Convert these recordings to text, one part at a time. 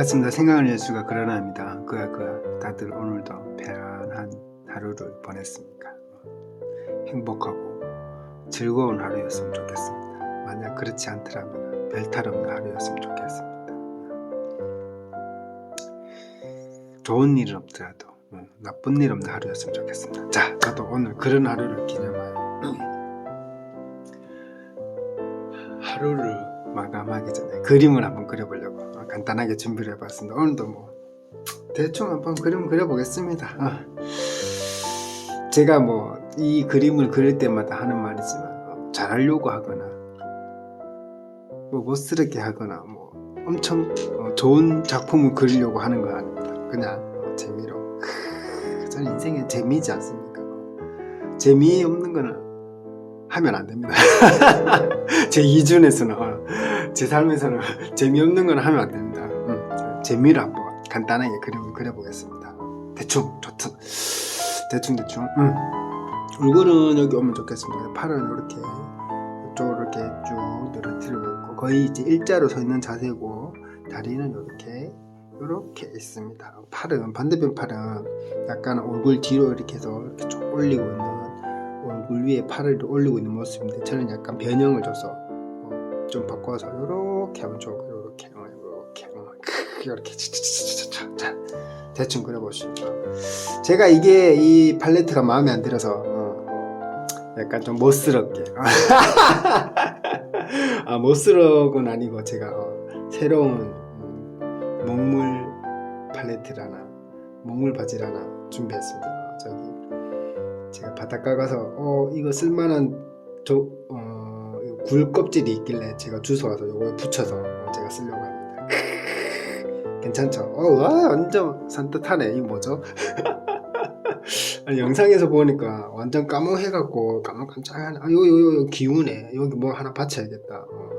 반갑습니다. 생각을 예수가 그러나입니다. 그야 그야 다들 오늘도 편안한 하루를 보냈습니까? 행복하고 즐거운 하루였으면 좋겠습니다. 만약 그렇지 않더라면 별탈 없는 하루였으면 좋겠습니다. 좋은 일은 없더라도 음, 나쁜 일 없는 하루였으면 좋겠습니다. 자, 저도 오늘 그런 하루를 기념하여 하루를 마감하기 전에 그림을 한번 그려보려고 어, 간단하게 준비를 해봤습니다. 오늘도 뭐 대충 한번 그림 그려보겠습니다. 어. 제가 뭐 이 그림을 그릴 때마다 하는 말이지만 어, 잘하려고 하거나 뭐 못스럽게 하거나 뭐 엄청 어, 좋은 작품을 그리려고 하는 거 아닙니다. 그냥 어, 재미로 저는 인생에 재미지 않습니까? 어. 재미없는 거는 하면 안 됩니다. 제 기준에서는 어, 제 삶에서는 재미없는 건 하면 안 됩니다. 음, 재미를 한번 간단하게 그림을 그려보겠습니다. 대충 좋든 대충 대충. 음. 얼굴은 여기 오면 좋겠습니다. 팔은 이렇게 이쪽으로 이렇게 쭉 늘어뜨리고 있고 거의 이제 일자로 서 있는 자세고 다리는 이렇게 이렇게 있습니다. 팔은 반대편 팔은 약간 얼굴 뒤로 이렇게 해서 이렇게 쭉 올리고 있는 얼굴 위에 팔을 올리고 있는 모습인데 저는 약간 변형을 줘서 어, 좀 바꿔서 이렇게 하면 좋고 이렇게 이렇게 이렇게 차차차차차 자, 대충 그려보십시오. 제가 이게 이 팔레트가 마음에 안 들어서 어, 약간 좀 멋스럽게 아 멋스러운 아니고 제가 어, 새로운 음, 먹물 팔레트라나 먹물 바지라나 준비했습니다. 저기 제가 바닷가 가서 어 이거 쓸만한 저, 어, 굴 껍질이 있길래 제가 주워와서 이거에 붙여서 어, 제가 쓰려고 합니다. 괜찮죠? 어, 와, 완전 산뜻하네. 이거 뭐죠? 아니, 영상에서 보니까 완전 까먹해갖고 까먹깜짝하네. 아, 요, 요, 요, 기우네. 여기 뭐 하나 받쳐야겠다. 어.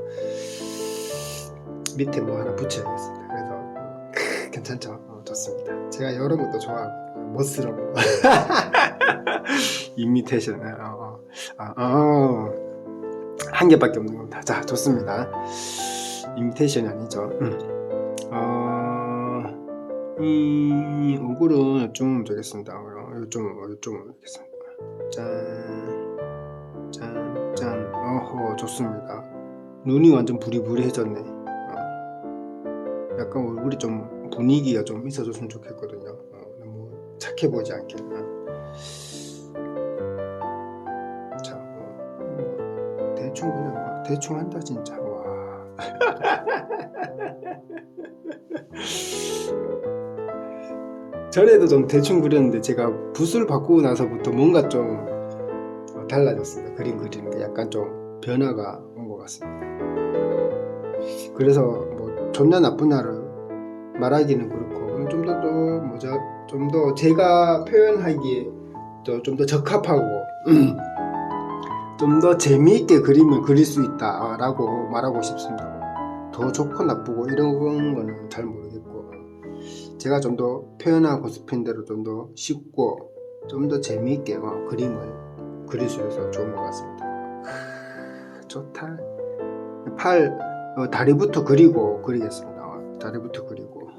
밑에 뭐 하나 붙여야겠습니다. 그래서 어, 괜찮죠? 어, 좋습니다. 제가 이런 것도 좋아하고 멋스러운 거. 이미테이션. 어, 어. 아, 어. 한 개밖에 없는 겁니다. 자, 좋습니다. 이미테이션이 아니죠. 음. 어, 이 얼굴은 좀 되겠습니다. 좀, 좀 하겠습니다. 짠, 짠, 짠. 어허, 좋습니다. 눈이 완전 부리부리해졌네. 어. 약간 얼굴이 좀 분위기가 좀 있어줬으면 좋겠거든요. 어, 너무 착해 보이지 않게. 어. 대충 그냥 뭐 대충 한다 진짜. 와. 전에도 좀 대충 그렸는데 제가 붓을 바꾸고 나서부터 뭔가 좀 어, 달라졌습니다. 그림 그리는 게 약간 좀 변화가 온 것 같습니다. 그래서 뭐 좋냐 나쁘냐를 말하기는 그렇고 좀더또 뭐죠 좀더 제가 표현하기에 좀 더 적합하고 좀 더 재미있게 그림을 그릴 수 있다라고 말하고 싶습니다. 더 좋고 나쁘고 이런 거는 잘 모르겠고 제가 좀 더 표현하고 싶은 대로 좀 더 쉽고 좀 더 재미있게 어, 그림을 그릴 수 있어서 좋은 것 같습니다. 크, 좋다. 팔 어, 다리부터 그리고 그리겠습니다. 어, 다리부터 그리고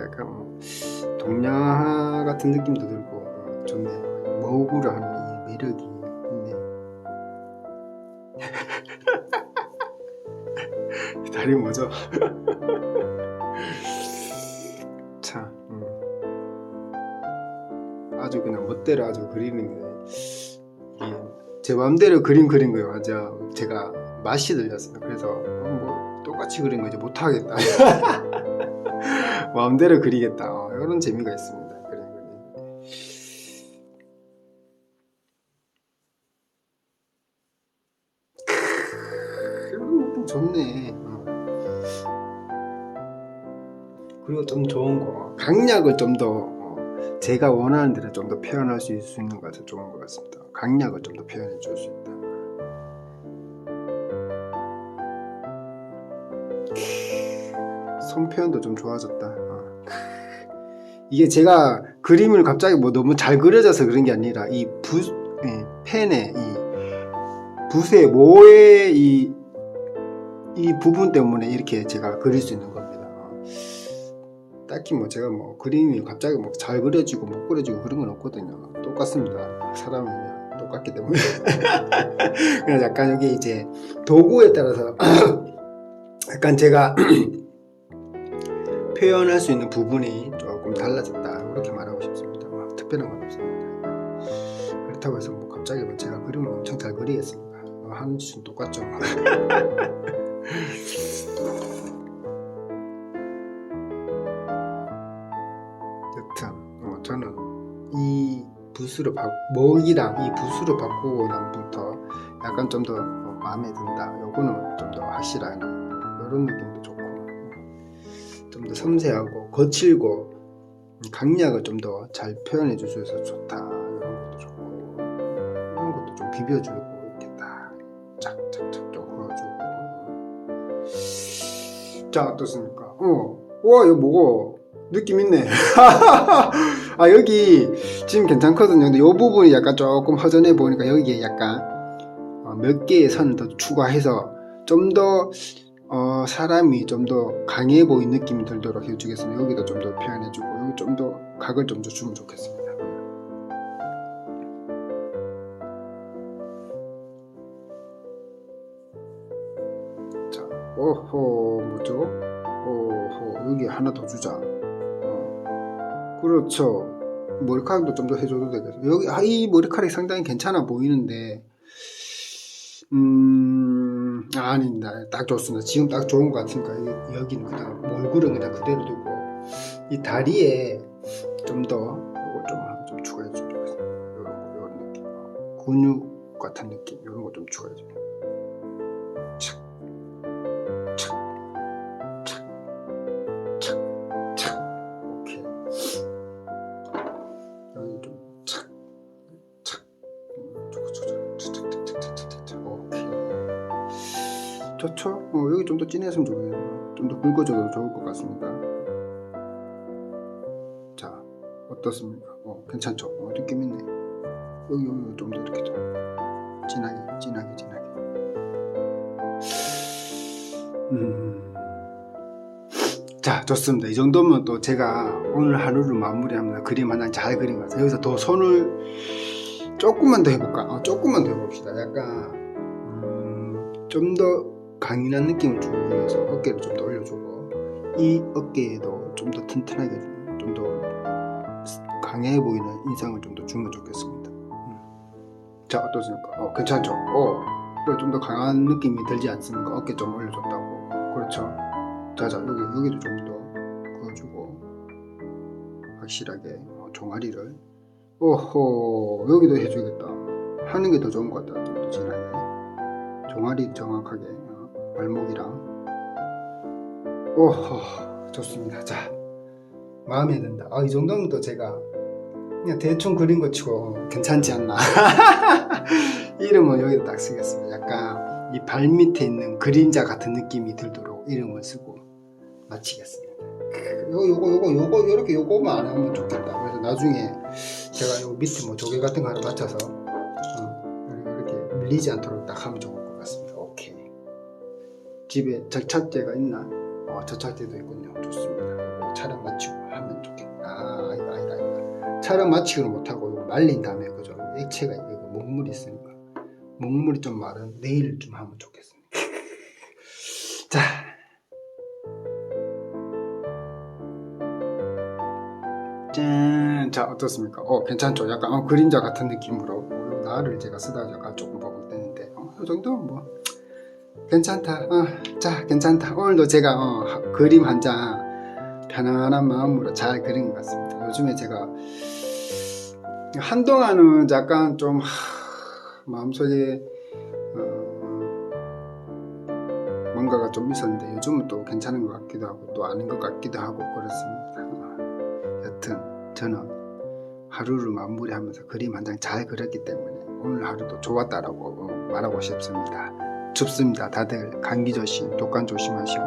약간 뭐 동양화 같은 느낌도 들고 어, 좋네요. 하는 이 매력이 있네. 다리 뭐죠? 자, 음. 아주 그냥 멋대로 아주 그리는 게제 마음대로 그림 그린 거예요. 맞아. 제가 맛이 들렸습니다. 그래서 어, 뭐 똑같이 그린 거 이제 못 하겠다. 마음대로 그리겠다. 어, 이런 재미가 있습니다. 좋네. 어. 그리고 좀 좋은 거 강약을 좀 더 제가 원하는 대로 좀 더 표현할 수 있는 것 같아서 좋은 것 같습니다. 강약을 좀 더 표현해 줄 수 있다. 손 표현도 좀 좋아졌다. 어. 이게 제가 그림을 갑자기 뭐 너무 잘 그려져서 그런 게 아니라 이 붓, 예, 펜의 이 붓의 모의 이 이 부분 때문에 이렇게 제가 그릴 수 있는 겁니다. 어. 딱히 뭐 제가 뭐 그림이 갑자기 뭐 잘 그려지고 못 그려지고 그런 건 없거든요. 똑같습니다. 사람은 그냥 똑같기 때문에. 그냥 약간 여기 이제 도구에 따라서 약간 제가 표현할 수 있는 부분이 조금 달라졌다. 이렇게 말하고 싶습니다. 뭐 특별한 건 없습니다. 그렇다고 해서 뭐 갑자기 뭐 제가 그림을 엄청 잘 그리겠습니까? 뭐 하는 짓은 똑같죠. 여튼 어, 저는 이 붓으로 바 먹이랑 이 붓으로 바꾸고 난부터 약간 좀 더 마음에 든다. 요거는 좀 더 확실한 이런 느낌도 좋고 좀 더 섬세하고 거칠고 강약을 좀 더 잘 표현해 주셔서 좋다. 이런 것도 좋고 이런 것도 좀 비벼주고 이렇게 딱 짝짝짝 좀그 자 어떻습니까? 어, 와 이거 뭐고 느낌 있네. 아 여기 지금 괜찮거든요. 근데 이 부분이 약간 조금 허전해 보니까 여기에 약간 어, 몇 개의 선을 더 추가해서 좀더 어, 사람이 좀 더 강해 보이는 느낌이 들도록 해주겠습니다. 여기도 좀 더 표현해주고 여기 좀 더 각을 좀 더 주면 좋겠습니다. 오호 뭐죠? 오호 여기 하나 더 주자. 어, 그렇죠. 머리카락도 좀 더 해줘도 되겠어. 여기 아, 이 머리카락이 상당히 괜찮아 보이는데, 음, 아, 아닙니다. 딱 좋습니다. 지금 딱 좋은 것 같으니까 여기, 여기는 그냥 몰골은 그냥 그대로 두고 이 다리에 좀더 이거 좀, 하나 좀 추가해 주면 좋겠습니다. 이런 거, 이런 느낌, 근육 같은 느낌 이런 거 좀 추가해 주면. 어, 여기 좀 더 진했으면 좋겠네요. 좀 더 굵어져도 좋을 것 같습니다. 자, 어떻습니까? 어, 괜찮죠? 어, 느낌 있네. 여기, 여기 좀 더 이렇게 좀 진하게, 진하게, 진하게. 음. 자, 좋습니다. 이 정도면 또 제가 오늘 하루를 마무리하면서 그림 한장잘 그린 것 같아요. 여기서 더 손을 조금만 더 해볼까? 어, 조금만 더 해봅시다. 약간, 음, 좀더 강인한 느낌을 위해서 어깨를 좀 더 올려주고, 이 어깨에도 좀 더 튼튼하게, 좀 더 강해 보이는 인상을 좀 더 주면 좋겠습니다. 음. 자, 어떠십니까? 어, 괜찮죠? 어, 좀더 강한 느낌이 들지 않습니까? 어깨 좀 올려줬다고. 그렇죠? 자자 여기 여기도 좀 더 그어주고 확실하게 어, 종아리를 오호 여기도 해주겠다 하는 게 더 좋은 것 같다 좀더 진하게 종아리 정확하게 어, 발목이랑 오호 좋습니다 자 마음에 든다 아, 이 정도면 또 제가 그냥 대충 그린 거 치고 어, 괜찮지 않나 이름은 여기다 딱 쓰겠습니다 약간 이 발 밑에 있는 그림자 같은 느낌이 들도록 이름을 쓰고 마치겠습니다. 요거 요거 요거 요거 요렇게 요거만 안 하면 좋겠다. 그래서 나중에 제가 요 밑에 뭐 조개 같은 거 하나 맞춰서 어, 이렇게 밀리지 않도록 딱 하면 것 같습니다. 집에 접착제가 있나? 어, 접착제도 있군요. 좋습니다. 촬영 마치고 하면 좋겠다. 아, 아니다, 아니다, 아니다. 촬영 마치고는 못하고 말린 다음에 그죠? 액체가 이거 먹물이 있으니까 먹물이 좀 마른 내일 좀 하면 좋겠습니다. 자. 짠! 자, 어떻습니까? 어, 괜찮죠? 약간 어, 그림자 같은 느낌으로 어, 나를 제가 쓰다가 조금 있는데 어, 이 정도면 뭐 괜찮다. 어, 자, 괜찮다. 오늘도 제가 어, 하- 그림 한 장 편안한 마음으로 잘 그린 것 같습니다. 요즘에 제가 한동안은 약간 좀 하, 마음속에 어, 뭔가가 좀 있었는데 요즘은 또 괜찮은 것 같기도 하고 또 아닌 것 같기도 하고 그렇습니다. 어, 여튼 저는 하루를 마무리하면서 그림 한 장 잘 그렸기 때문에 오늘 하루도 좋았다라고 어, 말하고 싶습니다. 춥습니다. 다들 감기 조심, 독감 조심하시고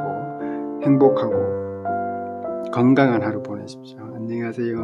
행복하고 건강한 하루 보내십시오. 안녕히 가세요.